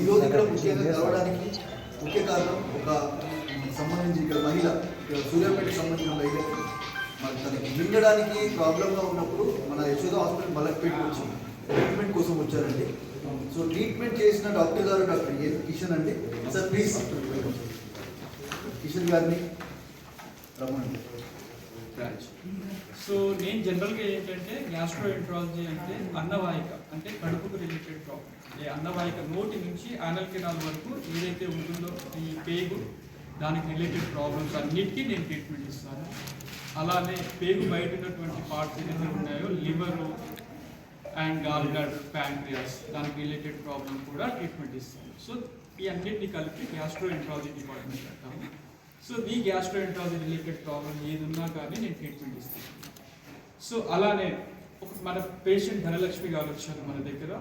ఈరోజు ఇక్కడ ముఖ్యంగా కలవడానికి ముఖ్య కారణం ఒక సంబంధించి ఇక్కడ మహిళ ఇక్కడ సూర్యాపేటకి సంబంధించిన మహిళ. మరి తనకి మింగడానికి ప్రాబ్లంగా ఉన్నప్పుడు మన యశోద హాస్పిటల్ మలక్పేటకి వచ్చి ట్రీట్మెంట్ కోసం వచ్చారండి. సో ట్రీట్మెంట్ చేసిన డాక్టర్ గారు డాక్టర్ ఏ కిషన్ అండి. Sir please. కిషన్ గారిని రమ్మండి. సో నేను జనరల్గా ఏంటంటే గ్యాస్ట్రోఎంట్రాలజీ అంటే అన్నవాహిక అంటే కడుపుకు రిలేటెడ్ ప్రాబ్లం ఈ అన్నవాహిక నోటి నుంచి యానల్ కెనాల్ వరకు ఏదైతే ఉంటుందో ఈ పేగు దానికి రిలేటెడ్ ప్రాబ్లమ్స్ అన్నిటికీ నేను ట్రీట్మెంట్ ఇస్తాను. అలానే పేగు బయట ఉన్నటువంటి పార్ట్స్ ఏదైతే ఉన్నాయో liver and gallbladder pancreas దానికి రిలేటెడ్ ప్రాబ్లమ్ కూడా ట్రీట్మెంట్ ఇస్తాను. సో ఈ అన్నింటినీ కలిపి గ్యాస్ట్రోఎంట్రాలజీ డిపార్ట్మెంట్ అంటాము సో మీ గ్యాస్ట్రోఎంట్రాలజీ రిలేటెడ్ ప్రాబ్లం ఏది ఉన్నా కానీ నేను ట్రీట్మెంట్ ఇస్తాను. సో అలానే ఒక మన పేషెంట్ ధనలక్ష్మి గారు వచ్చారు మన దగ్గర.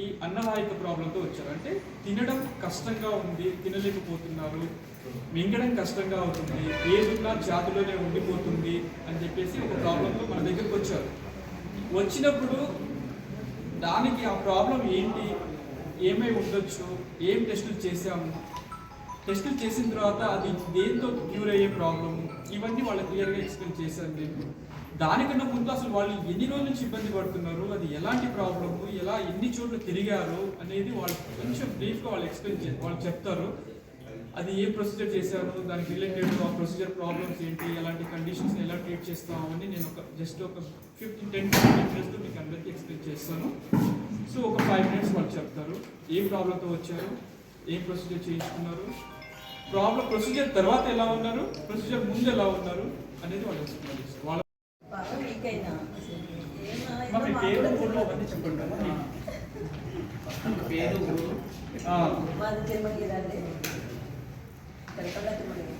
ఈ అన్నవాహిక ప్రాబ్లంతో వచ్చారు. అంటే తినడం కష్టంగా ఉంది తినలేకపోతున్నారు. మింగడం కష్టంగా అవుతుంది. ఏదున్నా జాతిలోనే ఉండిపోతుంది అని చెప్పేసి ఒక ప్రాబ్లంతో మన దగ్గరకు వచ్చారు. వచ్చినప్పుడు దానికి ఆ ప్రాబ్లం ఏంటి? ఏమై ఉండొచ్చు? ఏం టెస్టులు చేశాము? టెస్టులు చేసిన తర్వాత అది దేంతో క్యూర్ అయ్యే ప్రాబ్లమ్ ఇవన్నీ వాళ్ళు క్లియర్గా ఎక్స్ప్లెయిన్ చేశారు నేను దానికన్నా ముందు అసలు వాళ్ళు ఎన్ని రోజుల నుంచి ఇబ్బంది పడుతున్నారు? అది ఎలాంటి ప్రాబ్లమ్ ఎలా ఎన్ని చోట్ల తిరిగారు? అనేది వాళ్ళు కొంచెం బ్రీఫ్గా వాళ్ళు ఎక్స్ప్లెయిన్ చే వాళ్ళు చెప్తారు. అది ఏ ప్రొసీజర్ చేశారు? దానికి రిలేటెడ్ ఆ ప్రొసీజర్ ప్రాబ్లమ్స్ ఏంటి? ఎలాంటి కండిషన్స్ ఎలా ట్రీట్ చేస్తాము అని నేను ఒక జస్ట్ ఒక ఫిఫ్టీన్ టెన్ మినిట్స్ మీకు అందరికీ ఎక్స్ప్లెయిన్ చేస్తాను. సో ఒక ఫైవ్ మినిట్స్ వాళ్ళు చెప్తారు. ఏ ప్రాబ్లంతో వచ్చారు? ఏం ప్రొసీజర్ చేయించుకున్నారు? ప్రాబ్లం ప్రొసీజర్ తర్వాత ఎలా ఉన్నారు? ప్రొసీజర్ ముందు ఎలా ఉన్నారు? అనేది వాళ్ళు ఎక్స్ప్లెయిన్ చేస్తారు. వాళ్ళ మా పేరు ఊళ్ళో అవన్నీ చెప్పండి పేరు ఊరు ఆ, మాది తిరుమలగిరి అండి. కడపల తిరుమలగిరి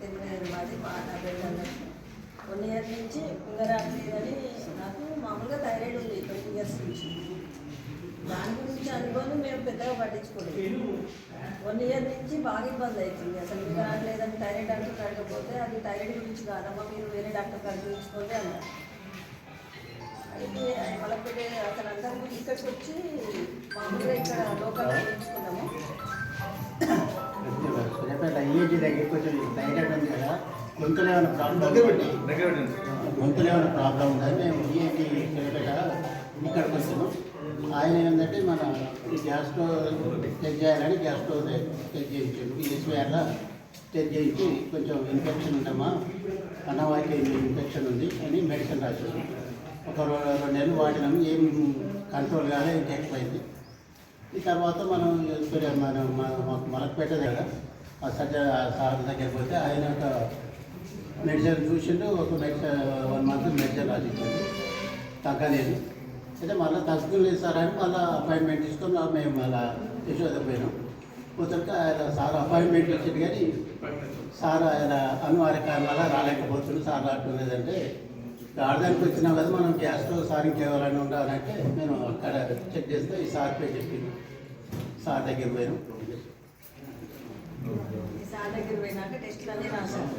తిరుమలగిరి మాది మా నా పేరు ధనలక్ష్మి వన్ ఇయర్ నుంచి పింగరాట్లేదని నాకు మామూలుగా థైరాయిడ్ ఉంది ట్వంటీ ఇయర్స్ నుంచి. దాని గురించి అనుకోని మేము పెద్దగా పట్టించుకోలేదు. వన్ ఇయర్ నుంచి బాగా ఇబ్బంది అవుతుంది అసలు పింగరాట్లేదని థైరాయిడ్ డాక్టర్ అడగకపోతే అది థైరాయిడ్ గురించి కాదమ్మా మీరు వేరే డాక్టర్ కాడ చూపించుకోండి అన్నారు అయితే మలపేట అతను అందరూ ఇక్కడికి వచ్చి మామూలుగా ఇక్కడ లోకల్ చూపించుకున్నాము సూర్యాపేట దగ్గరికి థైరాయిడ్ ఉంది కదా గొంతులో ఏమైనా ప్రాబ్లం గొంతులో ఏమైనా ప్రాబ్లం ఉందని మేము ఈఎన్టీ సూర్యాపేట ఇక్కడికి వచ్చాము. ఆయన ఏంటంటే మన గ్యాస్ స్టవ్ చెక్ చేయాలని గ్యాస్ స్టవ్ చెక్ చేయించాడు. ఈఎస్వీఆర్లో చెక్ చేయించి కొంచెం ఇన్ఫెక్షన్ ఉందమ్మా. అన్నవాకి ఇన్ఫెక్షన్ ఉంది అని మెడిసిన్ రాశారు. ఒక రెండు నెలలు వాడినాము ఏం కంట్రోల్ కాలే ఇంజెక్ట్ అయింది ఈ తర్వాత మనం మనం మన మాకు మలక్పేట దగ్గర ఆ సజ్జ సార్ దగ్గరికి పోతే ఆయన ఒక మెడిసిన్ చూసిండు ఒక మెడిసిన్ వన్ మంత్ మెడిసిన్ రాసిచ్చాడు. తగ్గలేదు. అయితే మళ్ళీ తగ్గలేదు సార్ అని మళ్ళీ అపాయింట్మెంట్ తీసుకొని మేము మళ్ళీ యశోద పోయినాం. పోతుంటే ఆయన సార్ అపాయింట్మెంట్ ఇచ్చింది కానీ సార్ ఆయన అనివార్య కారణాల రాలేకపోతుంది సార్ రావట్లేదంటే ఆడదానికి వచ్చినా కదా మనం గ్యాస్లో సార్ ఇంకెవరైనా ఉండాలంటే నేను అక్కడ చెక్ చేస్తే ఈ సార్ పే చెప్పింది సార్ దగ్గర పోయాను. ఈ సార్ దగ్గర పోయినాక టెస్టులు అన్నీ రాశాను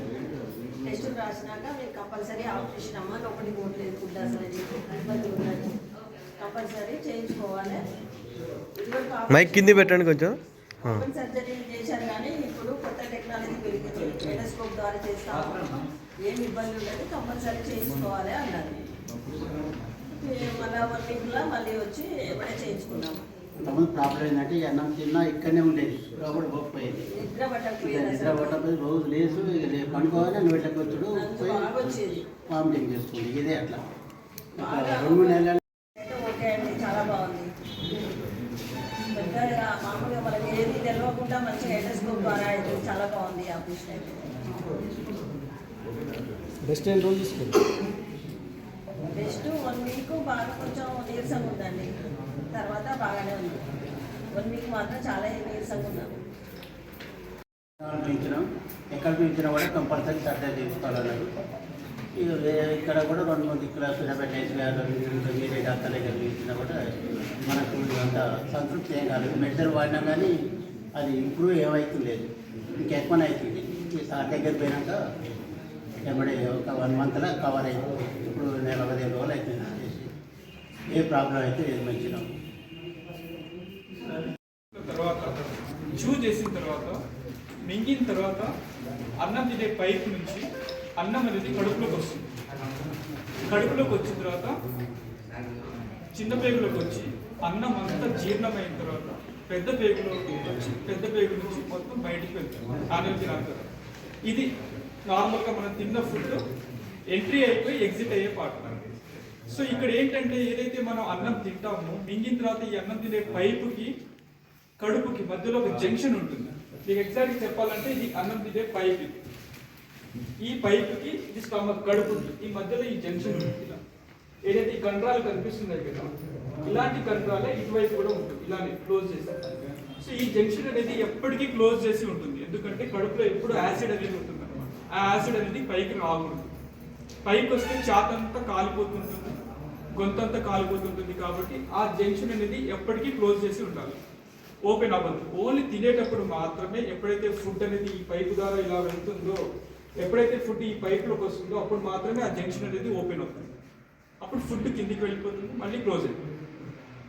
టెస్టులు రాసినాక మీరు కంపల్సరీ ఆపరేషన్ అమ్మ లోపలికి పోవట్లేదు ఫుడ్ అసలు. ఇబ్బంది ఉన్నది కంపల్సరీ చేయించుకోవాలి. మైక్ కింది పెట్టండి కొంచెం. ఆ. ఓపెన్ సర్జరీ చేశారు కానీ ఇప్పుడు కొత్త టెక్నాలజీ పెరిగింది. టెలస్కోప్ ద్వారా చేస్తాము. ఏమి ఇబ్బంది ఉండదు. కంపల్సరీ చేయించుకోవాలి అన్నారు. మళ్ళా వన్ వీక్లో మళ్ళీ వచ్చి ఎప్పుడే చేయించుకున్నాము. ప్రాబ్లం ఏంటంటే ఈ అన్నం తిన్నా ఇక్కడనే ఉండేది. లోపల పోకపోయేది నిద్ర. పట్టకపోయి రోజు లేసు పండుకోవాలి నువ్వు పోయి వామిటింగ్ చేసుకుంది. ఇదే అట్లా. రెండు మూడు నెలలు అయితే ఓకే అండి చాలా బాగుంది పెద్దగా మామూలుగా మనకి ఏది తెలియకుండా మంచిగా టెలస్కోప్ ద్వారా అయితే చాలా బాగుంది ఆపరేషన్ అయితే బెస్ట్ ఎన్ని రోజులు తీసుకుంటాం నెక్స్ట్ వన్ వీక్ బాగా కొంచెం నీరసంగా ఉందండి. తర్వాత బాగానే ఉంది. వన్ వీక్ మాత్రం చాలా నీరసంగా ఉన్నాను చూపించినాం ఎక్కడ చూపించినా కూడా కంపల్సరీ ఇక వే- ఇక్కడ కూడా రెండు మంది ఇక్కడ ఇంకా వేరే డాక్టర్ దగ్గర చూపించినా కూడా మనకు అంత సంతృప్తి ఏం కాలేదు మెడిసిన్ వాడినా కానీ అది ఇంప్రూవ్ ఏమవుతుంది లేదు ఇంకెక్కువనే అవుతుంది. ఈ సార్ దగ్గర పోయినాక వెంబడి ఒక వన్ మంత్లో కవర్ అయింది. ఇప్పుడు నెల పదిహేను రోజులు అవుతుంది చేసి. ఏ ప్రాబ్లం అయితే ఏది మంచిగా తర్వాత చూ చేసిన తర్వాత మింగిన తర్వాత అన్నం తినే పైప్ నుంచి అన్నం అనేది కడుపులోకి వస్తుంది. కడుపులోకి వచ్చిన తర్వాత చిన్న పేగులోకి వచ్చి అన్నం అంతా జీర్ణమైన తర్వాత పెద్ద పేగులోకి వచ్చి పెద్ద పేగు నుంచి మొత్తం బయటికి వెళ్తుంది. ఆనర్జీ ఇది నార్మల్గా మనం తిన్న ఫుడ్ ఎంట్రీ అయిపోయి ఎగ్జిట్ అయ్యే పార్ట్ సో ఇక్కడ ఏంటంటే ఏదైతే మనం అన్నం తింటామో మింగిన తర్వాత ఈ అన్నం తినే పైపుకి కడుపుకి మధ్యలో ఒక జంక్షన్ ఉంటుంది. మీకు ఎగ్జాక్ట్ చెప్పాలంటే ఇది అన్నం తినే పైప్ ఇది. ఈ పైపుకి ఇది స్టమక్ కడుపుకి ఈ మధ్యలో ఈ జంక్షన్ ఉంటుంది ఇలా. ఏదైతే ఈ కండరాలు కనిపిస్తున్నాయి కదా ఇలాంటి కండరాలే ఇటువైపు కూడా ఉంటుంది. ఇలానే క్లోజ్ చేసి. సో ఈ జంక్షన్ అనేది ఎప్పటికీ క్లోజ్ చేసి ఉంటుంది. ఎందుకంటే కడుపులో ఎప్పుడు యాసిడ్ అనేది ఉంటుంది. ఆ యాసిడ్ అనేది పైకి రాకూడదు పైకి వస్తే చేతంతా కాలిపోతుంటుంది. గొంతంతా కాలిపోతుంటుంది కాబట్టి ఆ జంక్షన్ అనేది ఎప్పటికీ క్లోజ్ చేసి ఉండాలి. ఓపెన్ అవ్వదు. ఓన్లీ తినేటప్పుడు మాత్రమే ఎప్పుడైతే ఫుడ్ అనేది ఈ పైపు ద్వారా ఇలా వెళ్తుందో ఎప్పుడైతే ఫుడ్ ఈ పైపులోకి వస్తుందో అప్పుడు మాత్రమే ఆ జంక్షన్ అనేది ఓపెన్ అవుతుంది. అప్పుడు ఫుడ్ కిందికి వెళ్ళిపోతుంది మళ్ళీ క్లోజ్ అయిపోతుంది.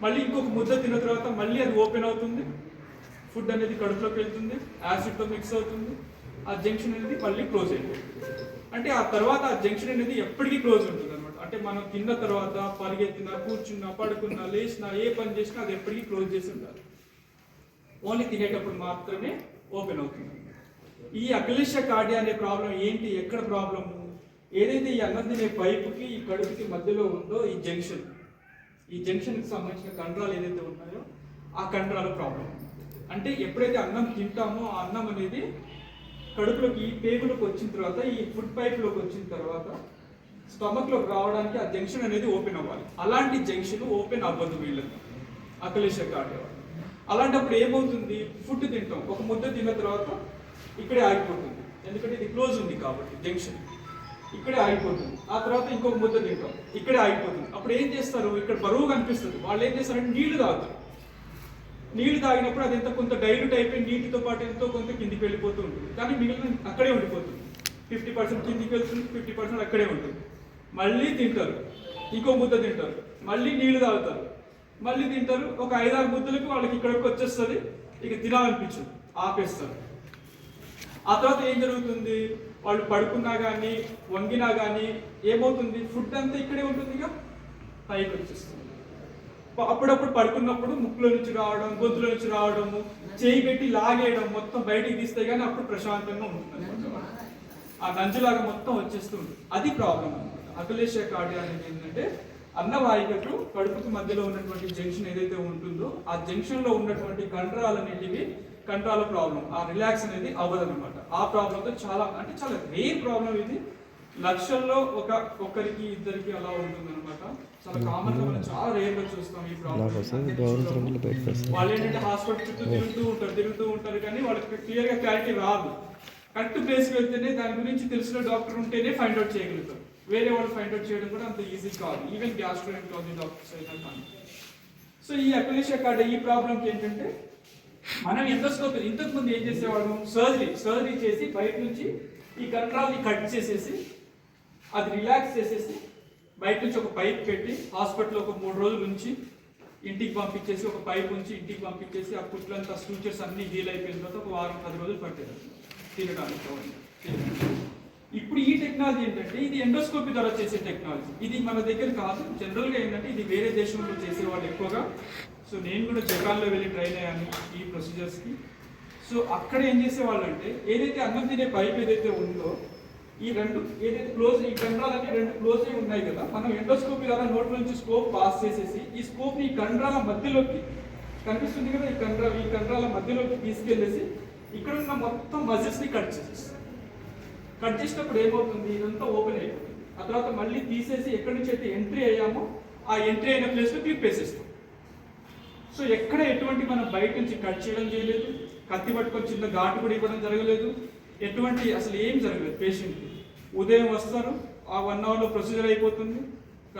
మళ్ళీ ఇంకొక ముద్ద తిన్న తర్వాత మళ్ళీ అది ఓపెన్ అవుతుంది. ఫుడ్ అనేది కడుపులోకి వెళ్తుంది యాసిడ్తో మిక్స్ అవుతుంది. ఆ జంక్షన్ అనేది మళ్ళీ క్లోజ్ అయిపోతుంది అంటే ఆ తర్వాత ఆ జంక్షన్ అనేది ఎప్పటికీ క్లోజ్ ఉంటుంది అనమాట అంటే మనం తిన్న తర్వాత పరిగెత్తినా కూర్చున్నా పడుకున్నా లేచినా ఏ పని చేసినా అది ఎప్పటికీ క్లోజ్ చేసి ఉండాలి. ఓన్లీ తినేటప్పుడు మాత్రమే ఓపెన్ అవుతుంది. ఈ అకలిష కార్డియా అనే ప్రాబ్లం ఏంటి? ఎక్కడ ప్రాబ్లము? ఏదైతే ఈ అన్నం తినే పైపుకి ఈ కడుపుకి మధ్యలో ఉందో ఈ జంక్షన్. ఈ జంక్షన్కి సంబంధించిన కండరాలు ఏదైతే ఉన్నాయో ఆ కండరాల ప్రాబ్లం. అంటే ఎప్పుడైతే అన్నం తింటామో ఆ అన్నం అనేది కడుపులోకి ఈ పేగులోకి వచ్చిన తర్వాత ఈ ఫుడ్ పైప్లోకి వచ్చిన తర్వాత స్టమక్లోకి రావడానికి ఆ జంక్షన్ అనేది ఓపెన్ అవ్వాలి. అలాంటి జంక్షన్ ఓపెన్ అవ్వదు వీళ్ళకి. అకలేష ఆడేవాళ్ళు అలాంటప్పుడు ఏమవుతుంది? ఫుడ్ తింటాం. ఒక ముద్ద తిన్న తర్వాత ఇక్కడే ఆగిపోతుంది. ఎందుకంటే ఇది క్లోజ్ ఉంది కాబట్టి జంక్షన్ ఇక్కడే ఆగిపోతుంది. ఆ తర్వాత ఇంకొక ముద్ద తింటాం. ఇక్కడే ఆగిపోతుంది. అప్పుడు ఏం చేస్తారు? ఇక్కడ బరువు కనిపిస్తుంది. వాళ్ళు ఏం చేస్తారంటే నీళ్ళు తాగుతారు. నీళ్ళు తాగినప్పుడు అది ఎంత కొంత డైల్యూట్ అయిపోయి నీటితో పాటు ఎంతో కొంత కిందికి వెళ్ళిపోతూ ఉంటుంది కానీ మిగిలిన అక్కడే ఉండిపోతుంది. ఫిఫ్టీ పర్సెంట్ కిందికి వెళ్తుంది ఫిఫ్టీ పర్సెంట్ అక్కడే ఉంటుంది. మళ్ళీ తింటారు. ఇంకో ముద్ద తింటారు. మళ్ళీ నీళ్ళు తాగుతారు. మళ్ళీ తింటారు. ఒక ఐదారు ముద్దలకు వాళ్ళకి ఇక్కడికి వచ్చేస్తుంది. ఇక తినాలనిపించదు. ఆపేస్తారు. ఆ తర్వాత ఏం జరుగుతుంది? వాళ్ళు పడుకున్నా కానీ వంగినా కానీ ఏమవుతుంది? ఫుడ్ అంతా ఇక్కడే ఉంటుంది ఇక. పైకి వచ్చేస్తుంది. అప్పుడప్పుడు పడుకున్నప్పుడు ముక్కులో నుంచి రావడం గొంతులో నుంచి రావడము చేయి పెట్టి లాగేయడం మొత్తం బయటికి తీస్తే కానీ అప్పుడు ప్రశాంతంగా ఉంటుంది ఆ నంజులాగా మొత్తం వచ్చేస్తుంది. అది ప్రాబ్లం అనమాట. అఖిలేష కార్డియా అనేది ఏంటంటే అన్నవాహికకు కడుపుకి మధ్యలో ఉన్నటువంటి జంక్షన్ ఏదైతే ఉంటుందో ఆ జంక్షన్లో ఉన్నటువంటి కండరాలు అనేటివి కండరాల ప్రాబ్లం ఆ రిలాక్స్ అనేది అవ్వదన్నమాట. ఆ ప్రాబ్లంతో చాలా అంటే చాలా రేర్ ప్రాబ్లం ఇది. లక్షల్లో ఒక ఒక్కరికి ఇద్దరికి అలా ఉంటుంది అనమాట చాలా కామన్గా మనం చాలా రేర్గా చూస్తాం. ఈ ప్రాబ్లం వాళ్ళు ఏంటంటే హాస్పిటల్ చుట్టూ తిరుగుతూ ఉంటారు తిరుగుతూ ఉంటారు కానీ వాళ్ళకి క్లియర్గా క్లారిటీ రాదు. కరెక్ట్ ప్లేస్కి వెళ్తేనే దాని గురించి తెలిసిన డాక్టర్ ఉంటేనే ఫైండ్ అవుట్ చేయగలుగుతారు. వేరే వాళ్ళు ఫైండ్ అవుట్ చేయడం కూడా అంత ఈజీ కాదు. ఈవెన్ గ్యాస్ట్రోఎంట్రాలజీ డాక్టర్స్ అయినా కానీ. సో ఈ అక్యులేషియా కార్డ్ ఈ ప్రాబ్లంకి ఏంటంటే మనం ఎండోస్కోపీ ఇంతకు ముందు ఏం చేసేవాళ్ళం? సర్జరీ సర్జరీ చేసి బయట నుంచి ఈ కంట్రాల్ని కట్ చేసేసి అది రిలాక్స్ చేసేసి బయట నుంచి ఒక పైప్ పెట్టి హాస్పిటల్ ఒక మూడు రోజులు ఉంచి ఇంటికి పంపించేసి ఒక పైప్ ఉంచి ఇంటికి పంపించేసి ఆ కుట్లంతా స్టూచర్స్ అన్నీ హీల్ అయిపోయిన తర్వాత ఒక వారం పది రోజులు పట్టేది. తినడానికి ఇప్పుడు ఈ టెక్నాలజీ ఏంటంటే ఇది ఎండోస్కోపీ ద్వారా చేసే టెక్నాలజీ ఇది మన దగ్గర కాదు. జనరల్గా ఏంటంటే ఇది వేరే దేశంలో చేసేవాళ్ళు ఎక్కువగా. సో నేను కూడా జపాన్లో వెళ్ళి ట్రైన్ అయ్యాను ఈ ప్రొసీజర్స్కి సో అక్కడ ఏం చేసేవాళ్ళు అంటే ఏదైతే అన్నం తినే పైప్ ఏదైతే ఉందో ఈ రెండు ఏదైతే క్లోజ్ ఈ కండరాలన్నీ రెండు క్లోజ్ అయి ఉన్నాయి కదా మనం ఎండోస్కోపీ ద్వారా నోట్ నుంచి స్కోప్ పాస్ చేసేసి ఈ స్కోప్ ఈ కండ్రాల మధ్యలోకి కనిపిస్తుంది కదా ఈ కండ్రా ఈ కండ్రాల మధ్యలోకి తీసుకెళ్ళేసి ఇక్కడ ఉన్న మొత్తం మజిల్స్ని కట్ చేసేస్తాం కట్ చేసినప్పుడు ఏమవుతుంది? ఇదంతా ఓపెన్ అయిపోతుంది. ఆ తర్వాత మళ్ళీ తీసేసి ఎక్కడి నుంచి అయితే ఎంట్రీ అయ్యామో ఆ ఎంట్రీ అయిన ప్లేస్లో క్లిప్ వేసేస్తాం సో ఎక్కడ ఎటువంటి మనం బయట నుంచి కట్ చేయడం చేయలేదు. కత్తి పట్టుకొని చిన్న ఘాటు కూడా ఇవ్వడం జరగలేదు. ఎటువంటి అసలు ఏం జరగలేదు పేషెంట్కి. ఉదయం వస్తారు ఆ వన్ అవర్లో ప్రొసీజర్ అయిపోతుంది.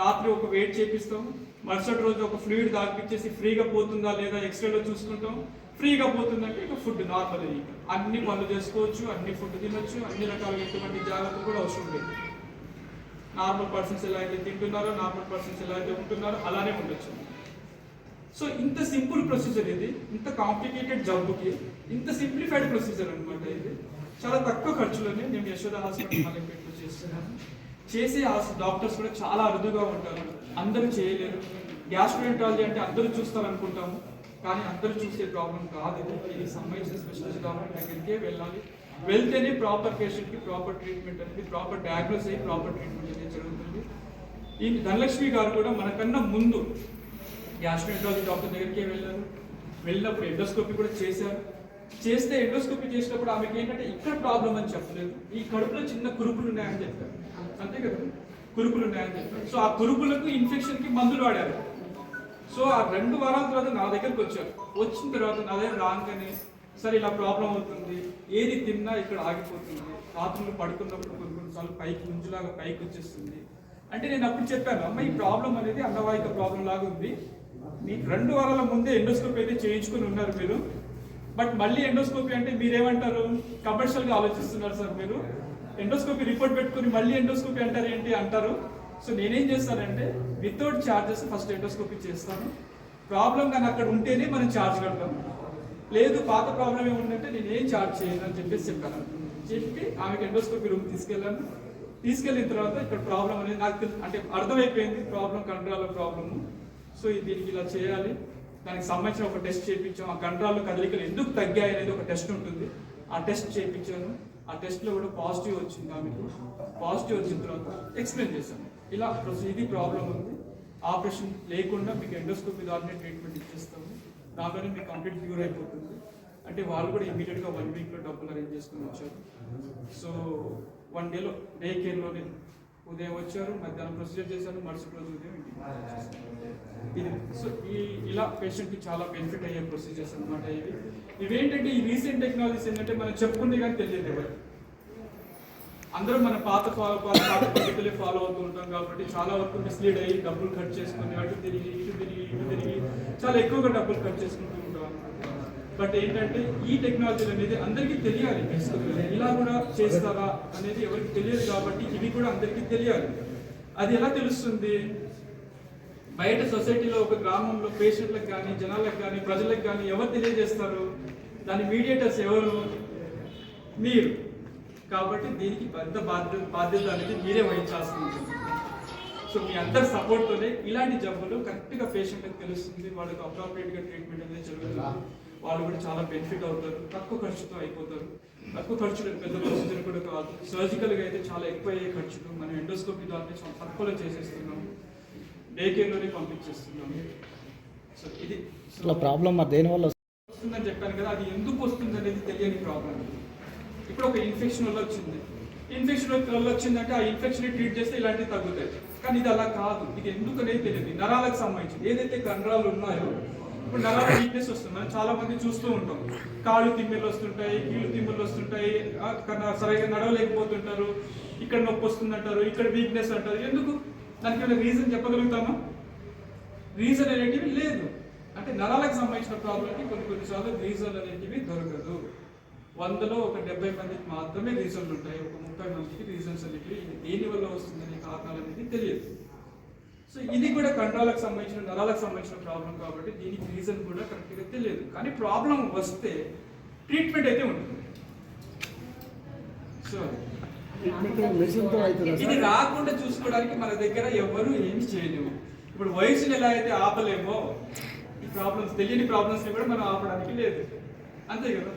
రాత్రి ఒక వెయిట్ చేపిస్తాము. మరుసటి రోజు ఒక ఫ్లూయిడ్ తాగిపించేసి ఫ్రీగా పోతుందా లేదా ఎక్స్రేలో చూసుకుంటాం ఫ్రీగా పోతుందంటే ఇక ఫుడ్ నార్మల్ ఇక. అన్ని పనులు చేసుకోవచ్చు అన్ని ఫుడ్ తినొచ్చు అన్ని రకాల ఎటువంటి జాగ్రత్త కూడా అవసరం లేదు. నార్మల్ పర్సన్స్ ఎలా అయితే తింటున్నారో నార్మల్ పర్సన్స్ ఎలా అయితే ఉంటున్నారో అలానే ఉండొచ్చు. సో ఇంత సింపుల్ ప్రొసీజర్ ఇది. ఇంత కాంప్లికేటెడ్ జబ్బుకి ఇంత సింప్లిఫైడ్ ప్రొసీజర్ అనమాట ఇది. చాలా తక్కువ ఖర్చులోనే మేము యశోద హాస్పిటల్ మల్లెపేటలో చేస్తున్నాము చేసే డాక్టర్స్ కూడా చాలా అరుదుగా ఉంటారు. అందరూ చేయలేరు. గ్యాస్ట్రోఎంటాలజీ అంటే అందరూ చూస్తారు అనుకుంటాము కానీ అందరూ చూసే ప్రాబ్లం కాదు. ఇది సంబంధించిన స్పెషలిస్ట్ డాక్టర్ దగ్గరికే వెళ్ళాలి. వెళ్తేనే ప్రాపర్ పేషెంట్కి ప్రాపర్ ట్రీట్మెంట్ అనేది ప్రాపర్ డయాగ్నోస్ అయ్యి ప్రాపర్ ట్రీట్మెంట్ అనేది జరుగుతుంది. ఈ ధనలక్ష్మి గారు కూడా మనకన్నా ముందు గ్యాస్ట్రోఎంటాలజీ డాక్టర్ దగ్గరికి వెళ్ళారు. వెళ్ళినప్పుడు ఎండోస్కోపీ కూడా చేశారు. చేస్తే ఎండోస్కోపీ చేసినప్పుడు ఆమెకి ఏంటంటే ఇక్కడ ప్రాబ్లం అని చెప్పలేదు. ఈ కడుపులో చిన్న కురుపులు ఉన్నాయని చెప్పారు. అంతే కదా? కురుపులు ఉన్నాయని చెప్పారు. సో ఆ కురుపులకు ఇన్ఫెక్షన్కి మందులు వాడారు. సో ఆ రెండు వారాల తర్వాత నా దగ్గరికి వచ్చారు. వచ్చిన తర్వాత నా దగ్గర రాగానే సరే ఇలా ప్రాబ్లం అవుతుంది. ఏది తిన్నా ఇక్కడ ఆగిపోతుంది. రాత్రులు పడుకున్నప్పుడు కొన్ని కొన్నిసార్లు పైకి ముంజులాగా పైకి వచ్చేస్తుంది. అంటే నేను అప్పుడు చెప్పాను అమ్మ ఈ ప్రాబ్లం అనేది అన్నవాహిక ప్రాబ్లం లాగా ఉంది. మీకు రెండు వారాల ముందే ఎండోస్కోప్ అయితే చేయించుకుని ఉన్నారు మీరు. బట్ మళ్ళీ ఎండోస్కోపీ అంటే మీరేమంటారు? కమర్షియల్గా ఆలోచిస్తున్నారు సార్ మీరు. ఎండోస్కోపీ రిపోర్ట్ పెట్టుకుని మళ్ళీ ఎండోస్కోపీ అంటారు ఏంటి అంటారు? సో నేనేం చేస్తానంటే వితౌట్ ఛార్జెస్ ఫస్ట్ ఎండోస్కోపీ చేస్తాను. ప్రాబ్లం కానీ అక్కడ ఉంటేనే మనం ఛార్జ్ కడతాం. లేదు పాత ప్రాబ్లం ఏముందంటే నేను ఏం ఛార్జ్ చేయను అని చెప్పేసి చెప్పాను. చెప్పి ఆమెకి ఎండోస్కోపీ రూమ్ తీసుకెళ్ళాను. తీసుకెళ్ళిన తర్వాత ఇక్కడ ప్రాబ్లం అనేది నాకు అంటే అర్థమైపోయింది. ప్రాబ్లం కండరాల ప్రాబ్లము సో ఇది దీనికి ఇలా చేయాలి. దానికి సంబంధించిన ఒక టెస్ట్ చేయించాం. ఆ కంట్రాల్ కదలికలు ఎందుకు తగ్గాయి అనేది ఒక టెస్ట్ ఉంటుంది. ఆ టెస్ట్ చేయించాను. ఆ టెస్ట్లో కూడా పాజిటివ్ వచ్చింది. ఆమెకు పాజిటివ్ వచ్చిన తర్వాత ఎక్స్ప్లెయిన్ చేశాం ఇలా ఇది ప్రాబ్లం ఉంది. ఆపరేషన్ లేకుండా మీకు ఎండోస్కోపీ ద్వారానే ట్రీట్మెంట్ ఇచ్చేస్తాము. దాంట్లోనే మీకు కంప్లీట్ క్యూర్ అయిపోతుంది. అంటే వాళ్ళు కూడా ఇమీడియట్గా వన్ వీక్లో డబ్బులు అరేంజ్ చేసుకుని వచ్చారు. సో వన్ డేలో డే కేర్లోనే ఉదయం వచ్చారు మధ్యాహ్నం ప్రొసీజర్ చేశారు మరుసటి రోజు ఉదయం ఇది సో ఈ ఇలా పేషెంట్కి చాలా బెనిఫిట్ అయ్యే ప్రొసీజర్స్ అనమాట ఇవి. ఇవేంటంటే ఈ రీసెంట్ టెక్నాలజీస్ ఏంటంటే మనం చెప్పుకుంటే కానీ తెలియదు ఎవరు. అందరూ మన పాత ఫాలో పాత పాత పద్ధతులే ఫాలో అవుతూ ఉంటాం కాబట్టి చాలా వరకు మిస్లీడ్ అయ్యి డబ్బులు ఖర్చు చేసుకుని అటు తిరిగి ఇటు తిరిగి ఇటు తిరిగి చాలా ఎక్కువగా డబ్బులు ఖర్చు చేసుకుంటూ బట్ ఏంటంటే ఈ టెక్నాలజీలు అనేది అందరికీ తెలియాలి. బేసికల్గా ఇలా కూడా చేస్తారా అనేది ఎవరికి తెలియదు కాబట్టి ఇవి కూడా అందరికీ తెలియాలి. అది ఎలా తెలుస్తుంది? బయట సొసైటీలో ఒక గ్రామంలో పేషెంట్లకు కానీ జనాలకు కానీ ప్రజలకు కానీ ఎవరు తెలియజేస్తారు? దాని మీడియేటర్స్ ఎవరు? మీరు. కాబట్టి దీనికి పెద్ద బాధ్యత బాధ్యత అనేది మీరే వహించాల్సి ఉంటుంది సో మీ అందరి సపోర్ట్తోనే ఇలాంటి జబ్బులు కరెక్ట్గా పేషెంట్కి తెలుస్తుంది. వాళ్ళకి అప్రాప్రియేట్గా ట్రీట్మెంట్ అనేది జరుగుతుంది. వాళ్ళు కూడా చాలా బెనిఫిట్ అవుతారు. తక్కువ ఖర్చుతో అయిపోతారు. తక్కువ ఖర్చులు పెద్ద ప్రొసీజర్ కూడా కాదు. సర్జికల్గా అయితే చాలా ఎక్కువ అయ్యే ఖర్చులు. మనం ఎండోస్కోపీ ద్వారా చాలా తక్కువలో చేసేస్తున్నాం. డే కేర్లోనే పంపించేస్తున్నాం. సో ఇది ప్రాబ్లం దేనివల్ల వస్తుందని చెప్పాను కదా అది ఎందుకు వస్తుంది అనేది తెలియని ప్రాబ్లం ఇప్పుడు ఒక ఇన్ఫెక్షన్ వల్ల వచ్చింది. ఇన్ఫెక్షన్ వల్ల వచ్చిందంటే ఆ ఇన్ఫెక్షన్ ట్రీట్ చేస్తే ఇలాంటివి తగ్గుతాయి. కానీ ఇది అలా కాదు. ఇది ఎందుకు అనేది తెలియదు. నరాలకు సంబంధించి ఏదైతే కండరాలు ఉన్నాయో ఇప్పుడు నరాల వీక్నెస్ వస్తుంది. మనం చాలా మంది చూస్తూ ఉంటాం. కాళ్ళు తిమ్మిళ్ళు వస్తుంటాయి కీళ్ళు తిమ్మిళ్ళు వస్తుంటాయి. కన్నా సరిగా నడవలేకపోతుంటారు. ఇక్కడ నొప్పి వస్తుందంటారు ఇక్కడ వీక్నెస్ అంటారు. ఎందుకు? దానికి ఏమైనా రీజన్ చెప్పగలుగుతామా? రీజన్ అనేటివి లేదు. అంటే నరాలకు సంబంధించిన ప్రాబ్లంకి కొన్ని కొన్నిసార్లు రీజన్ అనేటివి దొరకదు. వందలో ఒక డెబ్బై మందికి మాత్రమే రీజన్లు ఉంటాయి. ఒక ముప్పై మందికి రీజన్స్ అనేటివి దేని వల్ల వస్తుందనే కారణాలు అనేది తెలియదు. సో ఇది కూడా కండరాలకు సంబంధించిన నరాలకు సంబంధించిన ప్రాబ్లం కాబట్టి దీనికి రీజన్ కూడా కరెక్ట్గా తెలియదు. కానీ ప్రాబ్లం వస్తే ట్రీట్మెంట్ అయితే ఉంటుంది. సో ఇది రాకుండా చూసుకోవడానికి మన దగ్గర ఎవరు ఏమి చేయలేము. ఇప్పుడు వయసుని ఎలా అయితే ఆపలేమో ఈ ప్రాబ్లమ్స్ తెలియని ప్రాబ్లమ్స్ కూడా మనం ఆపడానికి లేదు. అంతే కదా?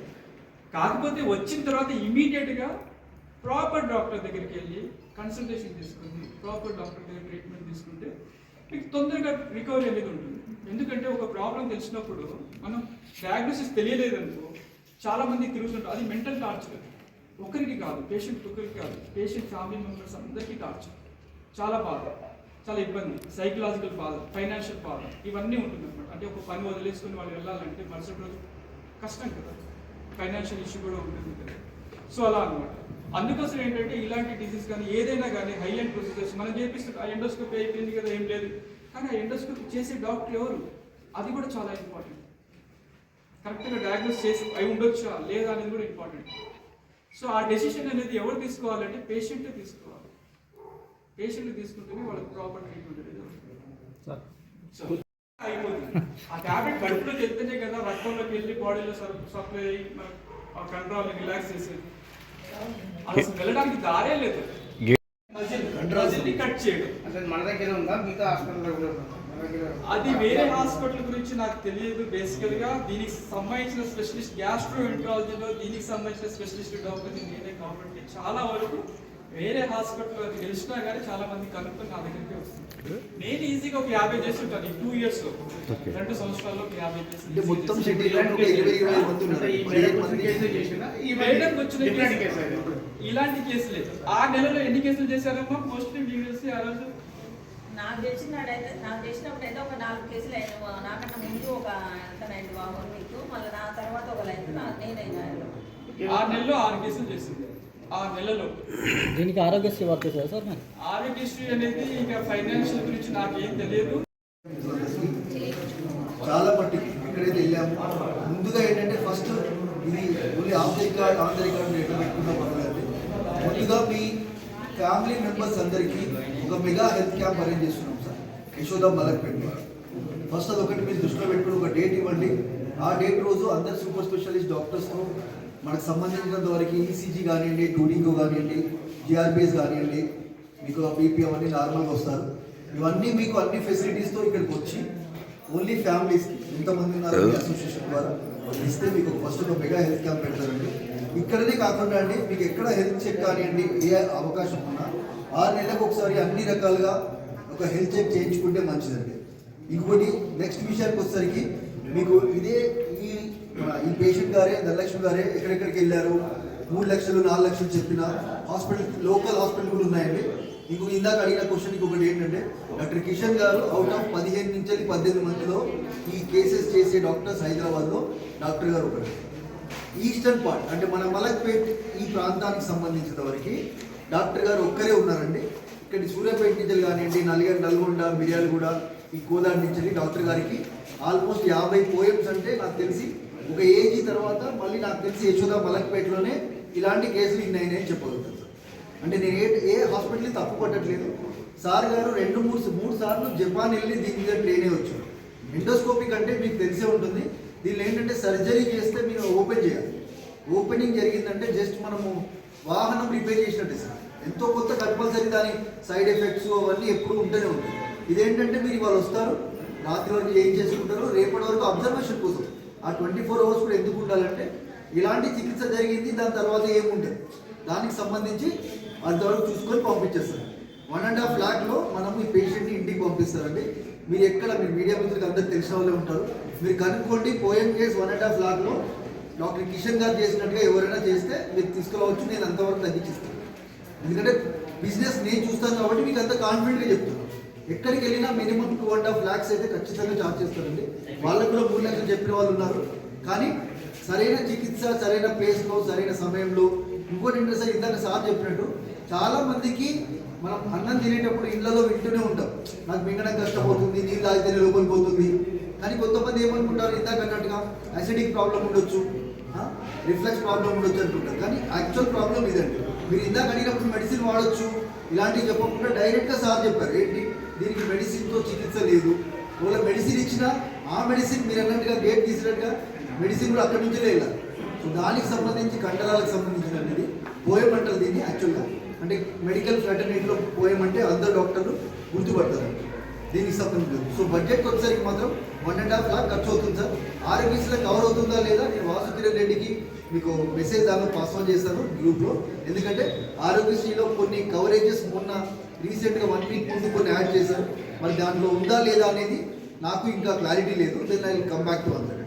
కాకపోతే వచ్చిన తర్వాత ఇమీడియట్గా ప్రాపర్ డాక్టర్ దగ్గరికి వెళ్ళి కన్సల్టేషన్ తీసుకుని ప్రాపర్ డాక్టర్ దగ్గర ట్రీట్మెంట్ తీసుకుంటే మీకు తొందరగా రికవరీ అనేది ఉంటుంది. ఎందుకంటే ఒక ప్రాబ్లం తెలిసినప్పుడు మనం డయాగ్నోసిస్ తెలియలేదనుకో చాలా మంది తిరుగుతుంటారు. అది మెంటల్ టార్చర్ ఒకరికి కాదు పేషెంట్ ఒకరికి కాదు పేషెంట్ ఫ్యామిలీ మెంబర్స్ అందరికీ టార్చర్ చాలా బాధ చాలా ఇబ్బంది. సైకలాజికల్ బాధ ఫైనాన్షియల్ బాధ ఇవన్నీ ఉంటుంది అనమాట అంటే ఒక పని వదిలేసుకుని వాళ్ళు వెళ్ళాలంటే మరుసటి రోజు కష్టం కదా. ఫైనాన్షియల్ ఇష్యూ కూడా ఉంటుంది కదా. సో అలా అనమాట అందుకోసం ఏంటంటే ఇలాంటి డిసీజ్ కానీ ఏదైనా కానీ హై అండ్ ప్రొసీజర్స్ మనం చేపిస్తుంది ఆ ఎండోస్కోపీ అయిపోయింది కదా ఏం లేదు. కానీ ఆ ఎండోస్కోపీ చేసే డాక్టర్ ఎవరు? అది కూడా చాలా ఇంపార్టెంట్ కరెక్ట్గా డయాగ్నోస్ చేసి అయి ఉండొచ్చా లేదా అనేది కూడా ఇంపార్టెంట్ సో ఆ డెసిషన్ అనేది ఎవరు తీసుకోవాలంటే పేషెంటే తీసుకోవాలి. పేషెంట్ తీసుకుంటేనే వాళ్ళకి ప్రాపర్ ట్రీట్మెంట్ అనేది అయిపోతుంది. ఆ టాబ్లెట్ కడుపులోకి వెళ్తేనే కదా రక్తంలోకి వెళ్ళి బాడీలో సప్లై అయ్యి మన కంట్రోల్ రిలాక్స్ చేసేది. వెళ్ళడానికి దారే లేదు కట్ చేయడం మన దగ్గర ఉందా? మిగతా హాస్పిటల్లో కూడా అది వేరే హాస్పిటల్ గురించి నాకు తెలియదు బేసికల్గా దీనికి సంబంధించిన స్పెషలిస్ట్ గ్యాస్ట్రో ఎంట్రాలజీలో దీనికి సంబంధించిన స్పెషలిస్ట్ డాక్టర్ నేనే కాబట్టి చాలా వరకు వేరే హాస్పిటల్ అది తెలిసినా కానీ చాలా మంది కనుక్కొని నా దగ్గరికి వస్తుంది నేను ఈజీగా ఒక యాభై చేసి ఉంటాను ఈ టూ ఇయర్స్లో. రెండు సంవత్సరాల్లో ఒక యాభై చేసి అంటే మొత్తం. ఇలాంటి కేసు లేదు. ఆ నెలలో ఎన్ని కేసులు చేశారమ్మా? మోస్ట్లీ మీకు తెలిసి ఆ రోజు? నాకు తెలిసినాడైతే నాకు తెలిసినప్పుడు అయితే ఒక నాలుగు కేసులు అయిన నాకన్నా ముందు ఒక ఎంతనైంది బాబు మీకు? మళ్ళీ నా తర్వాత ఒక లైన్ నేనైనా. ఆ నెలలో ఆరు కేసులు చేసింది. ఆ నెలలో దీనికి ఆరోగ్యశ్రీ వర్క్ సార్ సార్ మరి? ఆరోగ్యశ్రీ అనేది ఇంకా ఫైనాన్షియల్ గురించి నాకేం తెలియదు. చాలా మట్టుకి ఎక్కడైతే వెళ్ళాము. ముందుగా ఏంటంటే ఫస్ట్ ఇది ఓన్లీ ఆంతరిక ఆంతరిక ఎట్లా పెట్టుకున్నా పర్వాలేదు ముందుగా మీ ఫ్యామిలీ మెంబర్స్ అందరికీ ఒక మెగా హెల్త్ క్యాంప్ అరేంజ్ చేస్తున్నాం సార్. యశోద మలక్పేట ఫస్ట్ అది ఒకటి మీరు దృష్టిలో పెట్టుకుని ఒక డేట్ ఇవ్వండి. ఆ డేట్ రోజు అందరు సూపర్ స్పెషలిస్ట్ డాక్టర్స్తో మనకు సంబంధించినంత వరకు ఈసీజీ కానివ్వండి టూడింగో కానివ్వండి జిఆర్బిఎస్ కానివ్వండి మీకు బీపీ అవన్నీ నార్మల్గా వస్తారు. ఇవన్నీ మీకు అన్ని ఫెసిలిటీస్తో ఇక్కడికి వచ్చి ఓన్లీ ఫ్యామిలీస్కి ఎంతమంది ఉన్నారు అసోసియేషన్ ద్వారా ఇస్తే మీకు ఫస్ట్ ఒక మెగా హెల్త్ క్యాంప్ పెడతారండి. ఇక్కడనే కాకుండా అండి మీకు ఎక్కడ హెల్త్ చెక్ కానివ్వండి ఏ అవకాశం ఉన్నా ఆరు నెలలకు ఒకసారి అన్ని రకాలుగా ఒక హెల్త్ చెక్ చేయించుకుంటే మంచిదండి. ఇంకోటి నెక్స్ట్ విషయానికి వచ్చేసరికి మీకు ఇదే ఈ పేషెంట్ గారే ధనలక్ష్మి గారే ఎక్కడెక్కడికి వెళ్ళారు? మూడు లక్షలు నాలుగు లక్షలు చెప్పిన హాస్పిటల్ లోకల్ హాస్పిటల్ కూడా ఉన్నాయండి. మీకు ఇందాక అడిగిన క్వశ్చన్ ఇంకొకటి ఏంటంటే డాక్టర్ కిషన్ గారు అవుట్ ఆఫ్ పదిహేను నుంచి పద్దెనిమిది మందిలో ఈ కేసెస్ చేసే డాక్టర్స్ హైదరాబాద్లో డాక్టర్ గారు ఒకరు. ఈస్టర్న్ పార్ట్ అంటే మన మలక్పేట్ ఈ ప్రాంతానికి సంబంధించిన వరకు డాక్టర్ గారు ఒక్కరే ఉన్నారండి. ఇక్కడ సూర్యాపేట నుంచి కానివ్వండి నల్గొండ నల్గొండ మిర్యాలగూడ ఈ కోదాడి నుంచి డాక్టర్ గారికి ఆల్మోస్ట్ యాభై పోయమ్స్ అంటే నాకు తెలిసి ఒక ఏజీ తర్వాత మళ్ళీ నాకు తెలిసి యశోద మలక్పేటలోనే ఇలాంటి కేసులు ఇన్ని అయినాయని చెప్పగలుగుతాను సార్. అంటే నేను ఏ ఏ హాస్పిటల్ని తప్పు పట్టట్లేదు. సార్ గారు రెండు మూడు మూడు సార్లు జపాన్ వెళ్ళి దీని మీద ట్రైన్ అయ్యి వచ్చారు. ఎండోస్కోపిక్ అంటే మీకు తెలిసే ఉంటుంది. దీనిలో ఏంటంటే సర్జరీ చేస్తే మీరు ఓపెన్ చేయాలి. ఓపెనింగ్ జరిగిందంటే జస్ట్ మనము వాహనం రిపేర్ చేసినట్టే సార్. ఎంతో కొత్త కంపల్సరీ దాని సైడ్ ఎఫెక్ట్స్ అవన్నీ ఎప్పుడు ఉంటూనే ఉంటాయి. ఇదేంటంటే మీరు ఇవాళ వస్తారు రాత్రి వరకు ఏం చేసుకుంటారు రేపటి వరకు అబ్జర్వేషన్ కోసం. ఆ ట్వంటీ ఫోర్ అవర్స్ కూడా ఎందుకు ఉండాలంటే ఇలాంటి చికిత్స జరిగింది దాని తర్వాత ఏముండే? దానికి సంబంధించి అంతవరకు చూసుకొని పంపించేస్తారు. వన్ అండ్ హాఫ్ ల్యాక్లో మనం ఈ పేషెంట్ని ఇంటికి పంపిస్తారండి. మీరు ఎక్కడ మీరు మీడియా మిత్రులకు అందరికి తెలిసిన వాళ్ళే ఉంటారు. మీరు కనుక్కోండి పోయం కేసు వన్ అండ్ హాఫ్ ల్యాక్లో డాక్టర్ కిషన్ గారు చేసినట్టుగా ఎవరైనా చేస్తే మీరు తీసుకురావచ్చు నేను అంతవరకు తగ్గించిస్తాను. ఎందుకంటే బిజినెస్ నేను చూస్తాను కాబట్టి మీకు అంత కాన్ఫిడెంట్గా చెప్తాను. ఎక్కడికి వెళ్ళినా minimum two and half lakhs అయితే ఖచ్చితంగా చార్జ్ చేస్తారండి. వాళ్ళకు కూడా మూడు లక్షలు చెప్పిన వాళ్ళు ఉన్నారు. కానీ సరైన చికిత్స సరైన ప్లేస్లో సరైన సమయంలో ఇంకోటి ఇంట్రెస్ట్ సార్ ఇందాక సార్ చెప్పినట్టు చాలా మందికి మనం అన్నం తినేటప్పుడు ఇళ్ళలో వింటూనే ఉంటాం. నాకు మింగడం కష్టపోతుంది నీళ్ళు తాగితేనే లోపలికి పోతుంది. కానీ కొంతమంది ఏమనుకుంటారు ఇందాక అన్నట్టుగా అసిడిక్ ప్రాబ్లం ఉండొచ్చు రిఫ్లెక్స్ ప్రాబ్లం ఉండొచ్చు అనుకుంటారు. కానీ యాక్చువల్ ప్రాబ్లం ఇదండి. మీరు ఇందాక అడిగినప్పుడు మెడిసిన్ వాడొచ్చు ఇలాంటివి చెప్పకుండా డైరెక్ట్గా సార్ చెప్పారు. ఏంటి? దీనికి మెడిసిన్తో చికిత్స లేదు. ఒకవేళ మెడిసిన్ ఇచ్చినా ఆ మెడిసిన్ మీరు అన్నట్టుగా గేట్ తీసినట్టుగా మెడిసిన్ కూడా అక్కడి నుంచే లేదు సో దానికి సంబంధించి కండరాలకు సంబంధించిన పోయం అంటారు దీన్ని యాక్చువల్గా. అంటే మెడికల్ ఫ్రాటర్నిటీలో పోయం అంటే అందరు డాక్టర్లు గుర్తుపడతారు. దీనికి సంబంధించి సో బడ్జెట్ వచ్చేసరికి మాత్రం వన్ అండ్ హాఫ్ లాక్ ఖర్చు అవుతుంది సార్. ఆరోగ్యశ్రీలో కవర్ అవుతుందా లేదా నేను వాసుకిరణ్ రెడ్డికి మీకు మెసేజ్ దాన్ని పాస్ ఆన్ చేస్తాను గ్రూప్లో. ఎందుకంటే ఆరోగ్యశ్రీలో కొన్ని కవరేజెస్ మొన్న రీసెంట్గా వన్ వీక్ ముందు కొన్ని యాడ్ చేశారు. మరి దాంట్లో ఉందా లేదా అనేది నాకు ఇంకా క్లారిటీ లేదు. Then I come back to అందర్